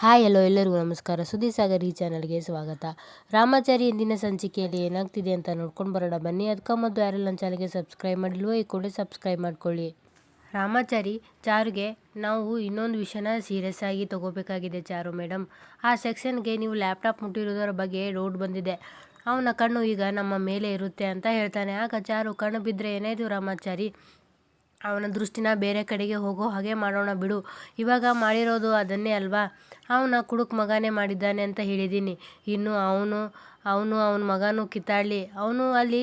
Hi ಎಲ್ಲೋ ಎಲ್ಲರಿಗೂ ನಮಸ್ಕಾರ. ಸುದ್ದಿ ಸಾಗರ್ ಈ ಚಾನಲ್ಗೆ ಸ್ವಾಗತ. ರಾಮಾಚಾರಿ ಇಂದಿನ ಸಂಚಿಕೆಯಲ್ಲಿ ಏನಾಗ್ತಿದೆ ಅಂತ ನೋಡ್ಕೊಂಡು ಬರೋಣ. ಬನ್ನಿ ಅದಕ್ಕೆ ಮೊದಲು ಯಾರೆಲ್ಲ ಚಾನಲ್ಗೆ ಸಬ್ಸ್ಕ್ರೈಬ್ ಮಾಡಿಲ್ವೋ ಈ ಕೂಡ ಸಬ್ಸ್ಕ್ರೈಬ್ ಮಾಡ್ಕೊಳ್ಳಿ. ರಾಮಾಚಾರಿ, ಚಾರುಗೆ ನಾವು ಇನ್ನೊಂದು ವಿಷಯನ ಸೀರಿಯಸ್ ಆಗಿ ತಗೋಬೇಕಾಗಿದೆ ಚಾರು ಮೇಡಮ್ ಆ ಸೆಕ್ಷನ್ಗೆ ನೀವು ಲ್ಯಾಪ್ಟಾಪ್ ಮುಟ್ಟಿರೋದರ ಬಗ್ಗೆ ಡೌಟ್ ಬಂದಿದೆ. ಅವನ ಕಣ್ಣು ಈಗ ನಮ್ಮ ಮೇಲೆ ಇರುತ್ತೆ ಅಂತ ಹೇಳ್ತಾನೆ. ಆಗ ಚಾರು ಕಣ್ಣು ಬಿದ್ದರೆ ಏನಾಯಿತು ರಾಮಾಚಾರಿ? ಅವನ ದೃಷ್ಟಿನ ಬೇರೆ ಕಡೆಗೆ ಹೋಗೋ ಹಾಗೆ ಮಾಡೋಣ ಬಿಡು. ಇವಾಗ ಮಾಡಿರೋದು ಅದನ್ನೇ ಅಲ್ವಾ? ಅವನ ಕುಡುಕ್ ಮಗನೇ ಮಾಡಿದ್ದಾನೆ ಅಂತ ಹೇಳಿದ್ದೀನಿ ಇನ್ನು ಅವನು ಅವನು ಅವನ ಮಗನೂ ಕಿತ್ತಾಡಲಿ. ಅವನು ಅಲ್ಲಿ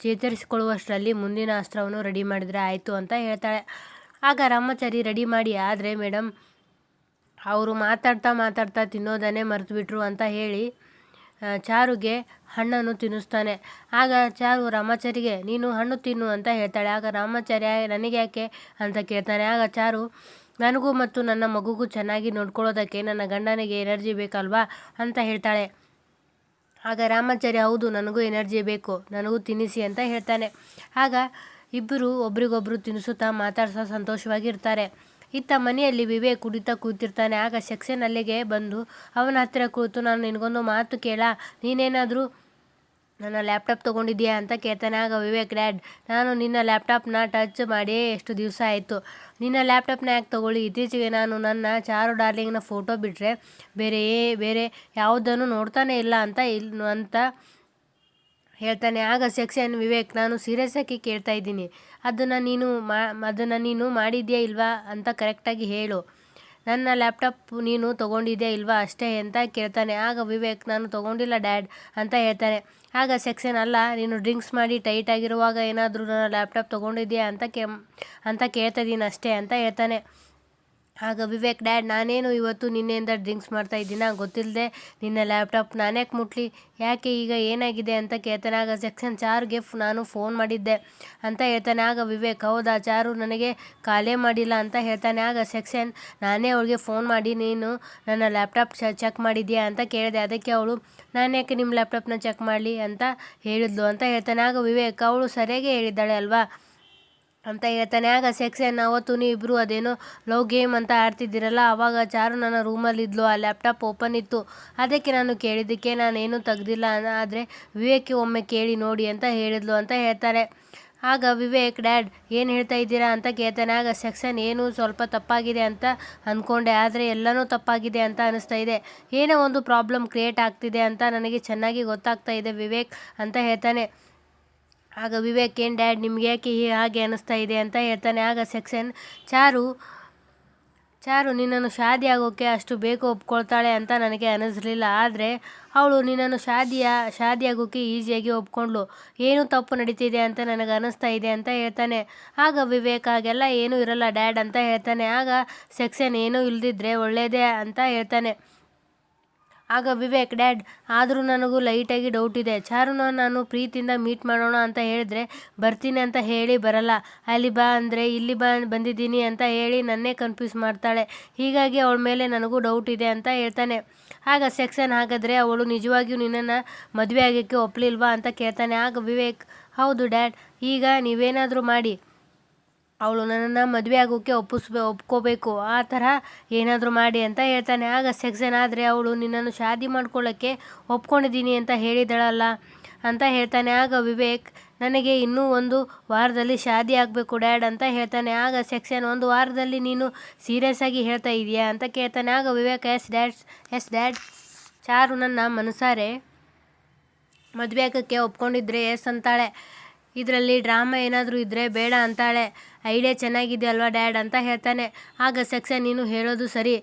ಚೇತರಿಸಿಕೊಳ್ಳುವಷ್ಟರಲ್ಲಿ ಮುಂದಿನ ಅಸ್ತ್ರವನ್ನು ರೆಡಿ ಮಾಡಿದರೆ ಆಯಿತು ಅಂತ ಹೇಳ್ತಾಳೆ. ಆಗ ರಾಮಾಚಾರಿ, ರೆಡಿ ಮಾಡಿ, ಆದರೆ ಮೇಡಮ್ ಅವರು ಮಾತಾಡ್ತಾ ಮಾತಾಡ್ತಾ ತಿನ್ನೋದನ್ನೇ ಮರೆತುಬಿಟ್ರು ಅಂತ ಹೇಳಿ ಚಾರುಗೆ ಹಣ್ಣನ್ನು ತಿನ್ನಿಸ್ತಾನೆ. ಆಗ ಚಾರು ರಾಮಾಚಾರಿಗೆ, ನೀನು ಹಣ್ಣು ತಿನ್ನು ಅಂತ ಹೇಳ್ತಾಳೆ. ಆಗ ರಾಮಾಚಾರ್ಯ, ನನಗೆ ಯಾಕೆ? ಅಂತ ಕೇಳ್ತಾನೆ. ಆಗ ಚಾರು, ನನಗೂ ಮತ್ತು ನನ್ನ ಮಗುಗೂ ಚೆನ್ನಾಗಿ ನೋಡ್ಕೊಳ್ಳೋದಕ್ಕೆ ನನ್ನ ಗಂಡನಿಗೆ ಎನರ್ಜಿ ಬೇಕಲ್ವಾ? ಅಂತ ಹೇಳ್ತಾಳೆ. ಆಗ ರಾಮಾಚಾರ್ಯ, ಹೌದು, ನನಗೂ ಎನರ್ಜಿ ಬೇಕು. ನನಗೂ ತಿನ್ನಿಸಿ ಅಂತ ಹೇಳ್ತಾನೆ. ಆಗ ಇಬ್ಬರು ಒಬ್ರಿಗೊಬ್ರು ತಿನ್ನಿಸುತ್ತಾ ಮಾತಾಡ್ಸೋ ಸಂತೋಷವಾಗಿರ್ತಾರೆ. ಇತ್ತ ಮನೆಯಲ್ಲಿ ವಿವೇಕ್ ಕುಡಿತಾ ಕೂತಿರ್ತಾನೆ. ಆಗ ಸೆಕ್ಷನ್ ಅಲ್ಲಿಗೆ ಬಂದು, ಅವನ ಹತ್ತಿರ ಕೂತು ನಾನು ನಿನಗೊಂದು ಮಾತು ಕೇಳ. ನೀನೇನಾದರೂ ನನ್ನ ಲ್ಯಾಪ್ಟಾಪ್ ತೊಗೊಂಡಿದ್ಯಾ? ಅಂತ ಕೇಳ್ತಾನೆ. ಆಗ ವಿವೇಕ್, ಡ್ಯಾಡ್, ನಾನು ನಿನ್ನ ಲ್ಯಾಪ್ಟಾಪ್ನ ಟಚ್ ಮಾಡಿ ಎಷ್ಟು ದಿವಸ ಆಯಿತು. ನಿನ್ನ ಲ್ಯಾಪ್ಟಾಪ್ನ ಯಾಕೆ ತೊಗೊಳ್ಳಿ? ಇತ್ತೀಚೆಗೆ ನಾನು ನನ್ನ ಚಾರು ಡಾರ್ಲಿಂಗ್ನ ಫೋಟೋ ಬಿಟ್ಟರೆ ಬೇರೆ ಬೇರೆ ಯಾವುದನ್ನು ನೋಡ್ತಾನೆ ಇಲ್ಲ ಅಂತ ಇಲ್, ಅಂತ ಹೇಳ್ತಾನೆ, ಆಗ ಸೆಕ್ಷನ್ ವಿವೇಕ್, ನಾನು ಸೀರಿಯಸ್ ಆಗಿ ಕೇಳ್ತಾ ಇದ್ದೀನಿ. ಅದನ್ನು ನೀನು ಮಾ, ಅದನ್ನು ನೀನು ಮಾಡಿದ್ಯಾ ಇಲ್ವಾ ಅಂತ ಕರೆಕ್ಟಾಗಿ ಹೇಳು. ನನ್ನ ಲ್ಯಾಪ್ಟಾಪ್ ನೀನು ತೊಗೊಂಡಿದ್ಯಾ ಇಲ್ವಾ ಅಷ್ಟೇ ಅಂತ ಕೇಳ್ತಾನೆ. ಆಗ ವಿವೇಕ್, ನಾನು ತೊಗೊಂಡಿಲ್ಲ ಡ್ಯಾಡ್ ಅಂತ ಹೇಳ್ತಾನೆ. ಆಗ ಸೆಕ್ಷನ್ ಅಲ್ಲ, ನೀನು ಡ್ರಿಂಕ್ಸ್ ಮಾಡಿ ಟೈಟ್ ಆಗಿರುವಾಗ ಏನಾದರೂ ನನ್ನ ಲ್ಯಾಪ್ಟಾಪ್ ತೊಗೊಂಡಿದ್ಯಾ ಅಂತ ಕೇ ಅಂತ ಕೇಳ್ತಾ ಇದ್ದೀನಿ ಅಷ್ಟೇ ಅಂತ ಹೇಳ್ತಾನೆ. ಆಗ ವಿವೇಕ್, ಡ್ಯಾಡ್, ನಾನೇನು ಇವತ್ತು ನಿನ್ನೆಯಿಂದ ಡ್ರಿಂಕ್ಸ್ ಮಾಡ್ತಾ ಇದ್ದೀನ? ಗೊತ್ತಿಲ್ಲದೆ ನಿನ್ನ ಲ್ಯಾಪ್ಟಾಪ್ ನಾನ್ಯಾಕೆ ಮುಟ್ಲಿ? ಯಾಕೆ ಈಗ ಏನಾಗಿದೆ ಅಂತ ಕೇಳ್ತಾನೆ. ಆಗ ಸೆಕ್ಷನ್ ಚಾರ್ಗೆ ನಾನು ಫೋನ್ ಮಾಡಿದ್ದೆ ಅಂತ ಹೇಳ್ತಾನೆ. ಆಗ ವಿವೇಕ್, ಹೌದಾ, ಚಾರು ನನಗೆ ಕಾಲೇ ಮಾಡಿಲ್ಲ ಅಂತ ಹೇಳ್ತಾನೆ. ಆಗ ಸೆಕ್ಷನ್ ನಾನೇ ಅವಳಿಗೆ ಫೋನ್ ಮಾಡಿ, ನೀನು ನನ್ನ ಲ್ಯಾಪ್ಟಾಪ್ ಚೆಕ್ ಮಾಡಿದ್ಯಾ? ಅಂತ ಕೇಳಿದೆ. ಅದಕ್ಕೆ ಅವಳು ನಾನು ಯಾಕೆ ನಿಮ್ಮ ಲ್ಯಾಪ್ಟಾಪ್ನ ಚೆಕ್ ಮಾಡಲಿ? ಅಂತ ಹೇಳಿದ್ಲು ಅಂತ ಹೇಳ್ತಾನೆ. ಆಗ ವಿವೇಕ್, ಅವಳು ಸರಿಯಾಗಿ ಹೇಳಿದ್ದಾಳೆ ಅಲ್ವಾ? ಅಂತ ಹೇಳ್ತಾನೆ. ಆಗ ಸೆಕ್ಷನ್ ಅವತ್ತು ನೀವಿಬ್ಬರು ಅದೇನೋ ಲವ್ ಗೇಮ್ ಅಂತ ಆಡ್ತಿದ್ದೀರಲ್ಲ ಆವಾಗ ಚಾರು ನನ್ನ ರೂಮಲ್ಲಿದ್ಲು, ಆ ಲ್ಯಾಪ್ಟಾಪ್ ಓಪನ್ ಇತ್ತು. ಅದಕ್ಕೆ ನಾನು ಕೇಳಿದ್ದಕ್ಕೆ ನಾನೇನು ತೆಗ್ದಿಲ್ಲ ಆದರೆ ವಿವೇಕ್ ಒಮ್ಮೆ ಕೇಳಿ ನೋಡಿ ಅಂತ ಹೇಳಿದ್ಲು ಅಂತ ಹೇಳ್ತಾರೆ. ಆಗ ವಿವೇಕ್, ಡ್ಯಾಡ್, ಏನು ಹೇಳ್ತಾ ಇದ್ದೀರಾ? ಅಂತ ಕೇಳ್ತಾನೆ. ಆಗ ಸೆಕ್ಷನ್ ಏನು, ಸ್ವಲ್ಪ ತಪ್ಪಾಗಿದೆ ಅಂತ ಅಂದ್ಕೊಂಡೆ ಆದರೆ ಎಲ್ಲನೂ ತಪ್ಪಾಗಿದೆ ಅಂತ ಅನಿಸ್ತಾ ಇದೆ. ಏನೋ ಒಂದು ಪ್ರಾಬ್ಲಮ್ ಕ್ರಿಯೇಟ್ ಆಗ್ತಿದೆ ಅಂತ ನನಗೆ ಚೆನ್ನಾಗಿ ಗೊತ್ತಾಗ್ತಾ ಇದೆ ವಿವೇಕ್, ಅಂತ ಹೇಳ್ತಾನೆ. ಆಗ ವಿವೇಕ್, ಏನು ಡ್ಯಾಡ್, ನಿಮ್ಗೆ ಯಾಕೆ ಹಾಗೆ ಅನ್ನಿಸ್ತಾ ಇದೆ ಅಂತ ಹೇಳ್ತಾನೆ. ಆಗ ಸೆಕ್ಷನ್, ಚಾರು ಚಾರು, ನಿನ್ನನ್ನು ಶಾದಿ ಆಗೋಕ್ಕೆ ಅಷ್ಟು ಬೇಗ ಒಪ್ಕೊಳ್ತಾಳೆ ಅಂತ ನನಗೆ ಅನ್ನಿಸ್ಲಿಲ್ಲ. ಆದರೆ ಅವಳು ನಿನ್ನನ್ನು ಶಾದಿಯ ಶಾದಿ ಆಗೋಕ್ಕೆ ಈಸಿಯಾಗಿ ಒಪ್ಕೊಂಡ್ಳು. ಏನು ತಪ್ಪು ನಡೀತಿದೆ ಅಂತ ನನಗೆ ಅನ್ನಿಸ್ತಾ ಇದೆ ಅಂತ ಹೇಳ್ತಾನೆ. ಆಗ ವಿವೇಕ್ ಆಗೆಲ್ಲ ಏನೂ ಇರಲ್ಲ ಡ್ಯಾಡ್ ಅಂತ ಹೇಳ್ತಾನೆ. ಆಗ ಸೆಕ್ಷನ್, ಏನೂ ಇಲ್ದಿದ್ರೆ ಒಳ್ಳೆಯದೇ ಅಂತ ಹೇಳ್ತಾನೆ. ಆಗ ವಿವೇಕ್, ಡ್ಯಾಡ್, ಆದರೂ ನನಗೂ ಲೈಟಾಗಿ ಡೌಟ್ ಇದೆ. ಚಾರುನ ನಾನು ಪ್ರೀತಿಯಿಂದ ಮೀಟ್ ಮಾಡೋಣ ಅಂತ ಹೇಳಿದ್ರೆ ಬರ್ತೀನಿ ಅಂತ ಹೇಳಿ ಬರಲ್ಲ. ಅಲ್ಲಿ ಬಾ ಅಂದರೆ ಇಲ್ಲಿ ಬಾ, ಬಂದಿದ್ದೀನಿ ಅಂತ ಹೇಳಿ ನನ್ನೇ ಕನ್ಫ್ಯೂಸ್ ಮಾಡ್ತಾಳೆ. ಹೀಗಾಗಿ ಅವಳ ಮೇಲೆ ನನಗೂ ಡೌಟ್ ಇದೆ ಅಂತ ಹೇಳ್ತಾನೆ. ಆಗ ಸೆಕ್ಷನ್ ಹಾಗಾದರೆ ಅವಳು ನಿಜವಾಗಿಯೂ ನಿನ್ನನ್ನು ಮದುವೆ ಆಗೋಕ್ಕೆ ಒಪ್ಪಲಿಲ್ವಾ ಅಂತ ಕೇಳ್ತಾನೆ. ಆಗ ವಿವೇಕ್, ಹೌದು ಡ್ಯಾಡ್, ಈಗ ನೀವೇನಾದರೂ ಮಾಡಿ. ಅವಳು ನನ್ನನ್ನು ಮದುವೆ ಆಗೋಕ್ಕೆ ಒಪ್ಪಿಸ್ಬೇ ಒಪ್ಕೋಬೇಕು. ಆ ಥರ ಏನಾದರೂ ಮಾಡಿ ಅಂತ ಹೇಳ್ತಾನೆ. ಆಗ ಸೆಕ್ಷನ್ ಆದರೆ ಅವಳು ನಿನ್ನನ್ನು ಶಾದಿ ಮಾಡ್ಕೊಳ್ಳೋಕ್ಕೆ ಒಪ್ಕೊಂಡಿದ್ದೀನಿ ಅಂತ ಹೇಳಿದಳಲ್ಲ ಅಂತ ಹೇಳ್ತಾನೆ. ಆಗ ವಿವೇಕ್, ನನಗೆ ಇನ್ನೂ ಒಂದು ವಾರದಲ್ಲಿ ಶಾದಿ ಆಗಬೇಕು ಡ್ಯಾಡ್ ಅಂತ ಹೇಳ್ತಾನೆ. ಆಗ ಸೆಕ್ಷನ್ ಒಂದು ವಾರದಲ್ಲಿ ನೀನು ಸೀರಿಯಸ್ ಆಗಿ ಹೇಳ್ತಾ ಇದೆಯಾ ಅಂತ ಕೇಳ್ತಾನೆ. ಆಗ Vivek, yes dad's yes dad, Charu ನನ್ನ ಮನಸಾರೆ ಮದುವೆ ಆಗೋಕ್ಕೆ ಒಪ್ಕೊಂಡಿದ್ರೆ ಎಸ್ ಅಂತಾಳೆ. ಇದರಲ್ಲಿ ಡ್ರಾಮಾ ಏನಾದರೂ ಇದ್ದರೆ ಬೇಡ ಅಂತಾಳೆ. ಐಡಿಯಾ ಚೆನ್ನಾಗಿದೆ ಅಲ್ವಾ ಡ್ಯಾಡ್? ಅಂತ ಹೇಳ್ತಾನೆ. ಆಗ ಸೆಕ್ಷನ್ ನೀನು ಹೇಳೋದು ಸರಿ.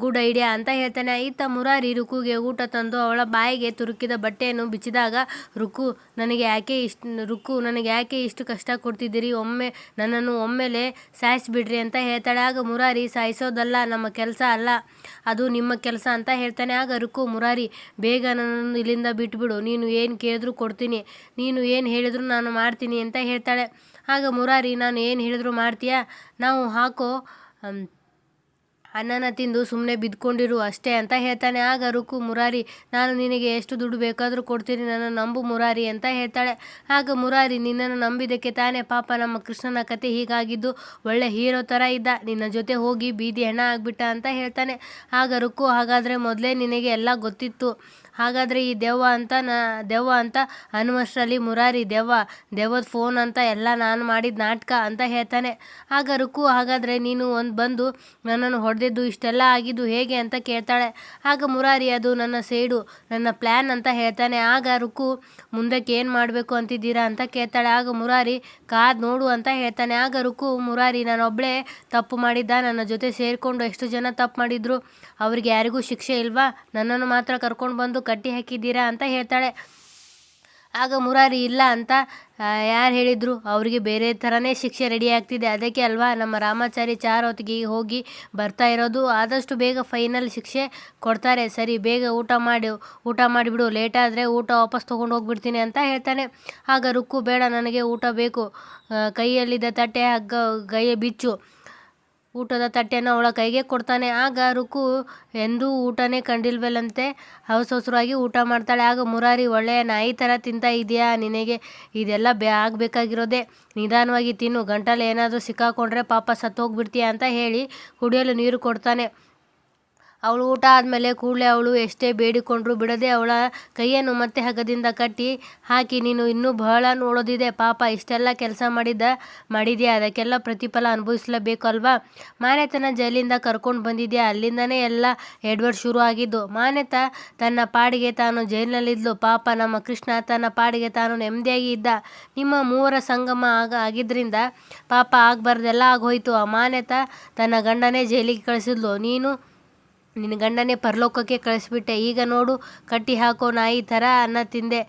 ಗುಡ್ ಐಡಿಯಾ ಅಂತ ಹೇಳ್ತಾನೆ. ಇತ್ತ ಮುರಾರಿ ರುಕುಗೆ ಊಟ ತಂದು ಅವಳ ಬಾಯಿಗೆ ತುರುಕಿದ ಬಟ್ಟೆಯನ್ನು ಬಿಚ್ಚಿದಾಗ, ರುಕು, ನನಗೆ ಯಾಕೆ ಇಷ್ಟು, ರುಕು, ನನಗೆ ಯಾಕೆ ಇಷ್ಟು ಕಷ್ಟ ಕೊಡ್ತಿದ್ದೀರಿ? ಒಮ್ಮೆ ನನ್ನನ್ನು ಒಮ್ಮೆಲೆ ಸಾಯಿಸಿಬಿಡ್ರಿ ಅಂತ ಹೇಳ್ತಾಳೆ. ಆಗ ಮುರಾರಿ, ಸಾಯಿಸೋದಲ್ಲ, ನಮ್ಮ ಕೆಲಸ ಅಲ್ಲ. ಅದು ನಿಮ್ಮ ಕೆಲಸ ಅಂತ ಹೇಳ್ತಾನೆ. ಆಗ ರುಕು, ಮುರಾರಿ, ಬೇಗ ನನ್ನನ್ನು ಇಲ್ಲಿಂದ ಬಿಟ್ಬಿಡು. ನೀನು ಏನು ಕೇಳಿದ್ರು ಕೊಡ್ತೀನಿ. ನೀನು ಏನು ಹೇಳಿದ್ರು ನಾನು ಮಾಡ್ತೀನಿ ಅಂತ ಹೇಳ್ತಾಳೆ. ಆಗ ಮುರಾರಿ, ನಾನು ಏನು ಹೇಳಿದ್ರು ಮಾಡ್ತೀಯಾ? ನಾವು ಹಾಕೋ ಅನ್ನನ ತಿಂದು ಸುಮ್ಮನೆ ಬಿದ್ಕೊಂಡಿರು ಅಷ್ಟೇ ಅಂತ ಹೇಳ್ತಾನೆ. ಆಗ ರುಕು, ಮುರಾರಿ, ನಾನು ನಿನಗೆ ಎಷ್ಟು ದುಡ್ಡು ಬೇಕಾದರೂ ಕೊಡ್ತೀನಿ, ನನ್ನ ನಂಬು ಮುರಾರಿ ಅಂತ ಹೇಳ್ತಾಳೆ. ಆಗ ಮುರಾರಿ, ನಿನ್ನನ್ನು ನಂಬಿದ್ದಕ್ಕೆ ತಾನೇ ಪಾಪ ನಮ್ಮ ಕೃಷ್ಣನ ಕತೆ ಹೀಗಾಗಿದ್ದು. ಒಳ್ಳೆ ಹೀರೋ ಥರ ಇದ್ದ. ನಿನ್ನ ಜೊತೆ ಹೋಗಿ ಬೀದಿ ಹೆಣ ಆಗಿಬಿಟ್ಟ ಅಂತ ಹೇಳ್ತಾನೆ. ಆಗ ರುಕು, ಹಾಗಾದರೆ ಮೊದಲೇ ನಿನಗೆ ಎಲ್ಲ ಗೊತ್ತಿತ್ತು. ಹಾಗಾದರೆ ಈ ದೆವ್ವ ಅಂತ ನ, ದೆವ್ವ ಅಂತ ಹನುಮಷ್ಟರಲ್ಲಿ ಮುರಾರಿ ದೆವ್ವ, ದೆವ್ವದ ಫೋನ್ ಅಂತ ಎಲ್ಲ ನಾನು ಮಾಡಿದ ನಾಟಕ ಅಂತ ಹೇಳ್ತಾನೆ. ಆಗ ರುಕು, ಹಾಗಾದರೆ ನೀನು ಒಂದು ಬಂದು ನನ್ನನ್ನು ಹೊಡೆದಿದ್ದು ಇಷ್ಟೆಲ್ಲ ಆಗಿದ್ದು ಹೇಗೆ ಅಂತ ಕೇಳ್ತಾಳೆ. ಆಗ ಮುರಾರಿ ಅದು ನನ್ನ ಸೇಡು, ನನ್ನ ಪ್ಲ್ಯಾನ್ ಅಂತ ಹೇಳ್ತಾನೆ. ಆಗ ರುಕು, ಮುಂದಕ್ಕೆ ಏನು ಮಾಡಬೇಕು ಅಂತಿದ್ದೀರಾ ಅಂತ ಕೇಳ್ತಾಳೆ. ಆಗ ಮುರಾರಿ, ಕಾದು ನೋಡು ಅಂತ ಹೇಳ್ತಾನೆ. ಆಗ ರುಕು, ಮುರಾರಿ ನಾನೊಬ್ಬಳೇ ತಪ್ಪು ಮಾಡಿದ್ದ, ನನ್ನ ಜೊತೆ ಸೇರಿಕೊಂಡು ಎಷ್ಟು ಜನ ತಪ್ಪು ಮಾಡಿದ್ರು, ಅವ್ರಿಗೆ ಯಾರಿಗೂ ಶಿಕ್ಷೆ ಇಲ್ವಾ? ನನ್ನನ್ನು ಮಾತ್ರ ಕರ್ಕೊಂಡು ಬಂದು ಕಟ್ಟಿ ಹಾಕಿದ್ದೀರಾ ಅಂತ ಹೇಳ್ತಾಳೆ. ಆಗ ಮುರಾರಿ, ಇಲ್ಲ ಅಂತ ಯಾರು ಹೇಳಿದರು? ಅವರಿಗೆ ಬೇರೆ ಥರನೇ ಶಿಕ್ಷೆ ರೆಡಿ ಆಗ್ತಿದೆ. ಅದಕ್ಕೆ ಅಲ್ವಾ? ನಮ್ಮ ರಾಮಾಚಾರಿ ಚಾರ್ ಹೊತ್ತಿಗೆ ಹೋಗಿ ಬರ್ತಾ ಇರೋದು. ಆದಷ್ಟು ಬೇಗ ಫೈನಲ್ ಶಿಕ್ಷೆ ಕೊಡ್ತಾರೆ. ಸರಿ, ಬೇಗ ಊಟ ಮಾಡಿ. ಊಟ ಮಾಡಿಬಿಡು. ಲೇಟ್ ಆದರೆ ಊಟ ವಾಪಸ್ ತೊಗೊಂಡು ಹೋಗ್ಬಿಡ್ತೀನಿ ಅಂತ ಹೇಳ್ತಾನೆ. ಆಗ ರುಕ್ಕು, ಬೇಡ, ನನಗೆ ಊಟ ಬೇಕು. ಕೈಯಲ್ಲಿದ್ದ ತಟ್ಟೆ ಹಗ್ಗ, ಕೈಯ ಬಿಚ್ಚು. ಊಟದ ತಟ್ಟೆನ ಅವಳ ಕೈಗೆ ಕೊಡ್ತಾನೆ. ಆಗ ರುಕು ಎಂದೂ ಊಟನೇ ಕಂಡಿಲ್ವಲ್ಲಂತೆ. ಅವಸರವಾಗಿ ಊಟ ಮಾಡ್ತಾಳೆ. ಆಗ ಮುರಾರಿ, ಒಳ್ಳೆಯ ನಾಯಿ ಥರ ತಿಂತಾ ಇದೆಯಾ? ನಿನಗೆ ಇದೆಲ್ಲ ಬೇ ಆಗಬೇಕಾಗಿರೋದೆ. ನಿಧಾನವಾಗಿ ತಿನ್ನು. ಗಂಟಲು ಏನಾದರೂ ಸಿಕ್ಕಾಕೊಂಡ್ರೆ ಪಾಪ ಸತ್ತೋಗ್ಬಿಡ್ತೀಯ ಅಂತ ಹೇಳಿ ಕುಡಿಯಲು ನೀರು ಕೊಡ್ತಾನೆ. ಅವಳು ಊಟ ಆದಮೇಲೆ ಕೂಡಲೇ ಅವಳು ಎಷ್ಟೇ ಬೇಡಿಕೊಂಡ್ರು ಬಿಡದೆ ಅವಳ ಕೈಯನ್ನು ಮತ್ತೆ ಹಗ್ಗದಿಂದ ಕಟ್ಟಿ ಹಾಕಿ, ನೀನು ಇನ್ನೂ ಬಹಳ ನೋಡೋದಿದೆ, ಪಾಪ ಇಷ್ಟೆಲ್ಲ ಕೆಲಸ ಮಾಡಿದ್ದ, ಮಾಡಿದ್ಯಾ? ಅದಕ್ಕೆಲ್ಲ ಪ್ರತಿಫಲ ಅನುಭವಿಸಲೇಬೇಕು ಅಲ್ವಾ ಮಾನ್ಯತನ ಜೈಲಿಂದ ಕರ್ಕೊಂಡು ಬಂದಿದ್ಯಾ? ಅಲ್ಲಿಂದನೇ ಎಲ್ಲ ಎಡ್ವರ್ಡ್ ಶುರು ಆಗಿದ್ದು. ಮಾನ್ಯತ ತನ್ನ ಪಾಡಿಗೆ ತಾನು ಜೈಲಿನಲ್ಲಿದ್ಲು. ಪಾಪ ನಮ್ಮ ಕೃಷ್ಣ ತನ್ನ ಪಾಡಿಗೆ ತಾನು ನೆಮ್ಮದಿಯಾಗಿ ಇದ್ದ. ನಿಮ್ಮ ಮೂವರ ಸಂಗಮ ಆಗ ಆಗಿದ್ದರಿಂದ ಪಾಪ ಆಗಬಾರ್ದೆಲ್ಲ ಆಗೋಯ್ತು. ಆ ಮಾನ್ಯತ ತನ್ನ ಗಂಡನೇ ಜೈಲಿಗೆ ಕಳಿಸಿದ್ಲು. ನೀನು ನಿನ್ನ ಗಂಡನೇ ಪರಲೋಕಕ್ಕೆ ಕಳಿಸ್ಬಿಟ್ಟೆ. ಈಗ ನೋಡು, ಕಟ್ಟಿ ಹಾಕೋ ನಾಯಿ ಥರ ಅನ್ನ ತಿಂದೆ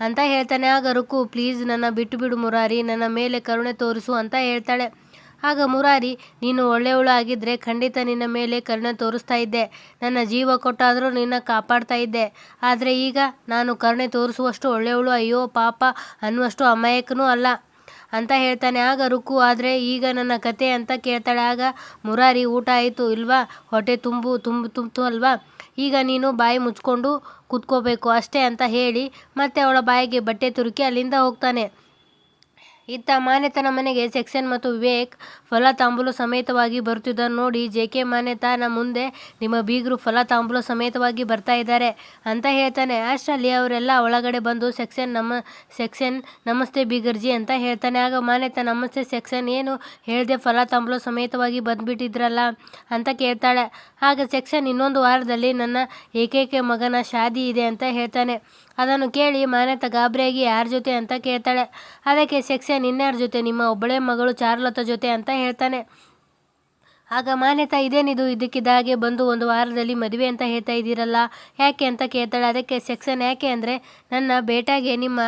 ಅಂತ ಹೇಳ್ತಾನೆ. ಆಗ ರುಕು, ಪ್ಲೀಸ್ ನನ್ನ ಬಿಟ್ಟು ಬಿಡು ಮುರಾರಿ, ನನ್ನ ಮೇಲೆ ಕರುಣೆ ತೋರಿಸು ಅಂತ ಹೇಳ್ತಾಳೆ. ಆಗ ಮುರಾರಿ, ನೀನು ಒಳ್ಳೆಯವಳು ಆಗಿದ್ದರೆ ಖಂಡಿತ ನಿನ್ನ ಮೇಲೆ ಕರುಣೆ ತೋರಿಸ್ತಾ ಇದ್ದೆ. ನನ್ನ ಜೀವ ಕೊಟ್ಟಾದರೂ ನಿನ್ನ ಕಾಪಾಡ್ತಾ ಇದ್ದೆ. ಆದರೆ ಈಗ ನಾನು ಕರುಣೆ ತೋರಿಸುವಷ್ಟು ಒಳ್ಳೆಯವಳು, ಅಯ್ಯೋ ಪಾಪ ಅನ್ನುವಷ್ಟು ಅಮಾಯಕನೂ ಅಲ್ಲ. ಅಂತ ಹೇಳ್ತಾನೆ. ಆಗ ರುಕ್ಕು ಆದರೆ, ಈಗ ನನ್ನ ಕತೆ ಅಂತ ಕೇಳ್ತಾಳೆ. ಆಗ ಮುರಾರಿ, ಊಟ ಆಯಿತು ಇಲ್ವಾ? ಹೊಟ್ಟೆ ತುಂಬು ತುಂಬು, ತುಂಬಿತು ಅಲ್ವಾ? ಈಗ ನೀನು ಬಾಯಿ ಮುಚ್ಕೊಂಡು ಕೂತ್ಕೋಬೇಕು ಅಷ್ಟೇ ಅಂತ ಹೇಳಿ ಮತ್ತೆ ಅವಳ ಬಾಯಿಗೆ ಬಟ್ಟೆ ತುರುಕಿ ಅಲ್ಲಿಂದ ಹೋಗ್ತಾನೆ. ಇತ್ತ ಮಾನ್ಯತನ ಮನೆಗೆ ಸೆಕ್ಷನ್ ಮತ್ತು ವಿವೇಕ್ ಫಲ ತಾಂಬೂಲ ಸಮೇತವಾಗಿ ಬರುತ್ತಿದ್ದನ್ನು ನೋಡಿ ಜೆ ಕೆ ಮಾನ್ಯತಾನ ಮುಂದೆ ನಿಮ್ಮ ಬೀಗರು ಫಲ ತಾಂಬೂಲ ಸಮೇತವಾಗಿ ಬರ್ತಾ ಇದ್ದಾರೆ ಅಂತ ಹೇಳ್ತಾನೆ. ಅಷ್ಟರಲ್ಲಿ ಅವರೆಲ್ಲ ಒಳಗಡೆ ಬಂದು ಸೆಕ್ಷನ್ ನಮ್ಮ ಸೆಕ್ಷನ್ ನಮಸ್ತೆ ಬೀಗರ್ಜಿ ಅಂತ ಹೇಳ್ತಾನೆ. ಆಗ ಮಾನ್ಯತ, ನಮಸ್ತೆ ಸೆಕ್ಷನ್ ಏನು ಹೇಳಿದೆ ಫಲ ತಾಂಬೂಲ ಸಮೇತವಾಗಿ ಬಂದುಬಿಟ್ಟಿದ್ರಲ್ಲ ಅಂತ ಕೇಳ್ತಾಳೆ. ಆಗ ಸೆಕ್ಷನ್ ಇನ್ನೊಂದು ವಾರದಲ್ಲಿ ನನ್ನ ಏಕೈಕ ಮಗನ ಶಾದಿ ಇದೆ ಅಂತ ಹೇಳ್ತಾನೆ. ಅದನ್ನು ಕೇಳಿ ಮಾನ್ಯತ ಗಾಬರಿಯಾಗಿ ಯಾರ ಜೊತೆ ಅಂತ ಕೇಳ್ತಾಳೆ. ಅದಕ್ಕೆ ಸೆಕ್ಷನ್ ಇನ್ಯಾರ ಜೊತೆ? ನಿಮ್ಮ ಒಬ್ಬಳೇ ಮಗಳು ಚಾರುಲತಾ ಜೊತೆ ಅಂತ ಹೇಳ್ತಾನೆ. ಆಗ ಮಾನ್ಯತಾ ಇದೇನಿದು? ಇದಕ್ಕಿದ್ದಾಗೆ ಬಂದು ಒಂದು ವಾರದಲ್ಲಿ ಮದುವೆ ಅಂತ ಹೇಳ್ತಾ ಇದ್ದೀರಲ್ಲ, ಯಾಕೆ ಅಂತ ಕೇಳ್ತಾಳೆ. ಅದಕ್ಕೆ ಸೆಕ್ಷನ್ ಯಾಕೆ ಅಂದರೆ ನನ್ನ ಬೇಟಾಗೆ ನಿಮ್ಮ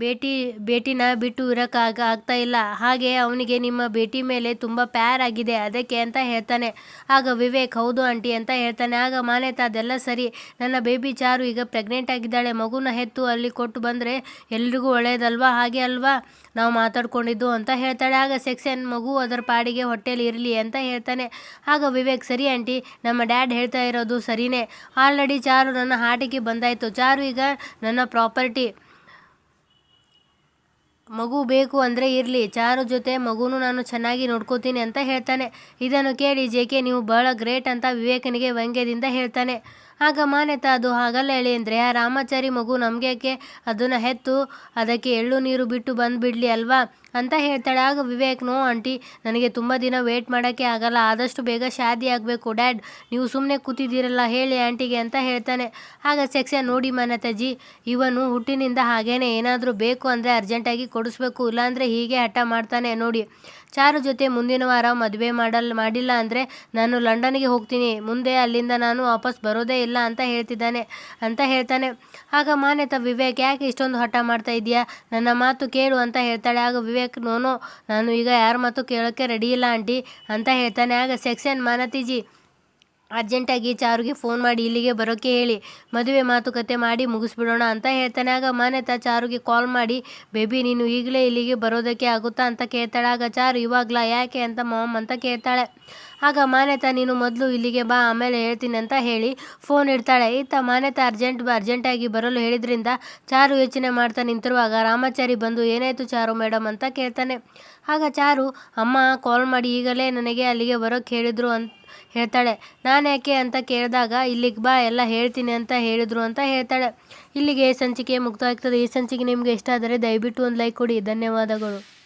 ಭೇಟಿ, ಭೇಟಿನ ಬಿಟ್ಟು ಇರೋಕ್ಕಾಗ ಆಗ್ತಾ ಇಲ್ಲ. ಹಾಗೆ ಅವನಿಗೆ ನಿಮ್ಮ ಭೇಟಿ ಮೇಲೆ ತುಂಬ ಪ್ಯಾರ್ ಆಗಿದೆ, ಅದಕ್ಕೆ ಅಂತ ಹೇಳ್ತಾನೆ. ಆಗ ವಿವೇಕ್, ಹೌದು ಆಂಟಿ ಅಂತ ಹೇಳ್ತಾನೆ. ಆಗ ಮಾನ್ಯತ, ಅದೆಲ್ಲ ಸರಿ. ನನ್ನ ಬೇಬಿ ಚಾರು ಈಗ ಪ್ರೆಗ್ನೆಂಟ್ ಆಗಿದ್ದಾಳೆ. ಮಗುನ ಹೆತ್ತು ಅಲ್ಲಿ ಕೊಟ್ಟು ಬಂದರೆ ಎಲ್ರಿಗೂ ಒಳ್ಳೆಯದಲ್ವಾ ಹಾಗೆ ಅಲ್ವಾ? ನಾವು ಮಾತಾಡ್ಕೊಂಡಿದ್ದು ಅಂತ ಹೇಳ್ತಾಳೆ. ಆಗ ಸೆಕ್ಷನ್ ಮಗು ಅದರ ಪಾಡಿಗೆ ಹೊಟ್ಟೆಲಿ ಇರಲಿ ಅಂತ ಹೇಳ್ತಾನೆ. ಆಗ ವಿವೇಕ್, ಸರಿ ಆಂಟಿ, ನಮ್ಮ ಡ್ಯಾಡ್ ಹೇಳ್ತಾ ಇರೋದು ಸರಿನೇ. ಆಲ್ರೆಡಿ ಚಾರು ನನ್ನ ಹಾಟಿಗೆ ಬಂದಾಯಿತು. ಚಾರು ಈಗ ನನ್ನ ಪ್ರಾಪರ್ಟಿ. ಮಗು ಬೇಕು ಅಂದರೆ ಇರಲಿ, ಚಾರು ಜೊತೆ ಮಗುನು ನಾನು ಚೆನ್ನಾಗಿ ನೋಡ್ಕೋತೀನಿ ಅಂತ ಹೇಳ್ತಾನೆ. ಇದನ್ನು ಕೇಳಿ ಜೆ ಕೆ, ನೀವು ಬಹಳ ಗ್ರೇಟ್ ಅಂತ ವಿವೇಕನಿಗೆ ವ್ಯಂಗ್ಯದಿಂದ ಹೇಳ್ತಾನೆ. ಆಗ ಮಾನ್ಯತ, ಅದು ಹಾಗಲ್ಲ ಹೇಳಿ ಅಂದರೆ, ಆ ರಾಮಾಚಾರಿ ಮಗು ನಮಗೇಕೆ ಅದನ್ನು ಹೆತ್ತು, ಅದಕ್ಕೆ ಎಳ್ಳು ನೀರು ಬಿಟ್ಟು ಬಂದುಬಿಡಲಿ ಅಲ್ವಾ ಅಂತ ಹೇಳ್ತಾಳೆ. ಆಗ ವಿವೇಕ್, ನೋ ಆಂಟಿ, ನನಗೆ ತುಂಬ ದಿನ ವೇಟ್ ಮಾಡೋಕ್ಕೆ ಆಗಲ್ಲ. ಆದಷ್ಟು ಬೇಗ ಶಾದಿ ಆಗಬೇಕು. ಡ್ಯಾಡ್, ನೀವು ಸುಮ್ಮನೆ ಕೂತಿದ್ದೀರಲ್ಲ, ಹೇಳಿ ಆಂಟಿಗೆ ಅಂತ ಹೇಳ್ತಾನೆ. ಆಗ ಸೆಕ್ಷನ್, ನೋಡಿ ಮಾನತಾಜಿ ಇವನು ಹುಟ್ಟಿನಿಂದ ಹಾಗೇನೆ ಏನಾದರೂ ಬೇಕು ಅಂದರೆ ಅರ್ಜೆಂಟಾಗಿ ಕೊಡಿಸ್ಬೇಕು. ಇಲ್ಲಾಂದರೆ ಹೀಗೆ ಹಠ ಮಾಡ್ತಾನೆ, ನೋಡಿ. ಚಾರು ಜೊತೆ ಮುಂದಿನ ವಾರ ಮದುವೆ ಮಾಡಲ್, ಮಾಡಿಲ್ಲ ಅಂದರೆ ನಾನು ಲಂಡನ್ಗೆ ಹೋಗ್ತೀನಿ. ಮುಂದೆ ಅಲ್ಲಿಂದ ನಾನು ವಾಪಸ್ ಬರೋದೇ ಇಲ್ಲ ಅಂತ ಹೇಳ್ತಿದ್ದಾನೆ, ಅಂತ ಹೇಳ್ತಾನೆ. ಆಗ ಮಾನ್ಯತ ವಿವೇಕ್, ಯಾಕೆ ಇಷ್ಟೊಂದು ಹಠ ಮಾಡ್ತಾ ಇದೆಯಾ ನನ್ನ ಮಾತು ಕೇಳು ಅಂತ ಹೇಳ್ತಾಳೆ. ಆಗ ವಿವೇಕ್, ನೋನೋ, ನಾನು ಈಗ ಯಾರ ಮಾತು ಕೇಳೋಕ್ಕೆ ರೆಡಿ ಇಲ್ಲ ಆಂಟಿ ಅಂತ ಹೇಳ್ತಾನೆ. ಆಗ ಸೆಕ್ಷನ್ ಮಾನತಿಜಿ ಅರ್ಜೆಂಟಾಗಿ ಚಾರುಗೆ ಫೋನ್ ಮಾಡಿ ಇಲ್ಲಿಗೆ ಬರೋಕ್ಕೆ ಹೇಳಿ. ಮದುವೆ ಮಾತುಕತೆ ಮಾಡಿ ಮುಗಿಸ್ಬಿಡೋಣ ಅಂತ ಹೇಳ್ತಾನೆ. ಆಗ ಮಾನ್ಯತಾ ಚಾರುಗೆ ಕಾಲ್ ಮಾಡಿ, ಬೇಬಿ, ನೀನು ಈಗಲೇ ಇಲ್ಲಿಗೆ ಬರೋದಕ್ಕೆ ಆಗುತ್ತಾ? ಅಂತ ಕೇಳ್ತಾಳೆ. ಆಗ ಚಾರು, ಇವಾಗ್ಲಾ, ಯಾಕೆ ಅಂತ ಮಾಮ್ ಅಂತ ಕೇಳ್ತಾಳೆ. ಆಗ ಮಾನ್ಯತಾ, ನೀನು ಮೊದಲು ಇಲ್ಲಿಗೆ ಬಾ, ಆಮೇಲೆ ಹೇಳ್ತೀನಿ ಅಂತ ಹೇಳಿ ಫೋನ್ ಇಡ್ತಾಳೆ. ಈತ, ಮಾನ್ಯತಾ, ಅರ್ಜೆಂಟ್ ಅರ್ಜೆಂಟಾಗಿ ಬರಲು ಹೇಳಿದ್ರಿಂದ ಚಾರು ಯೋಚನೆ ಮಾಡ್ತಾ ನಿಂತಿರುವಾಗ ರಾಮಾಚಾರಿ ಬಂದು, ಏನಾಯಿತು ಚಾರು ಮೇಡಮ್ ಅಂತ ಕೇಳ್ತಾನೆ. ಆಗ ಚಾರು, ಅಮ್ಮ ಕಾಲ್ ಮಾಡಿ ಈಗಲೇ ನನಗೆ ಅಲ್ಲಿಗೆ ಬರೋಕ್ಕೆ ಹೇಳಿದರು ಅಂತ ಹೇಳ್ತಾಳೆ, ನಾನು ಯಾಕೆ ಅಂತ ಕೇಳಿದಾಗ, ಇಲ್ಲಿಗೆ ಬಾ, ಎಲ್ಲ ಹೇಳ್ತೀನಿ ಅಂತ ಹೇಳಿದ್ರು ಅಂತ ಹೇಳ್ತಾಳೆ. ಇಲ್ಲಿಗೆ ಸಂಚಿಕೆ ಮುಕ್ತವಾಗ್ತದೆ ಈ ಸಂಚಿಕೆ ನಿಮಗೆ ಇಷ್ಟ ಆದರೆ ದಯವಿಟ್ಟು ಒಂದು ಲೈಕ್ ಕೊಡಿ. ಧನ್ಯವಾದಗಳು.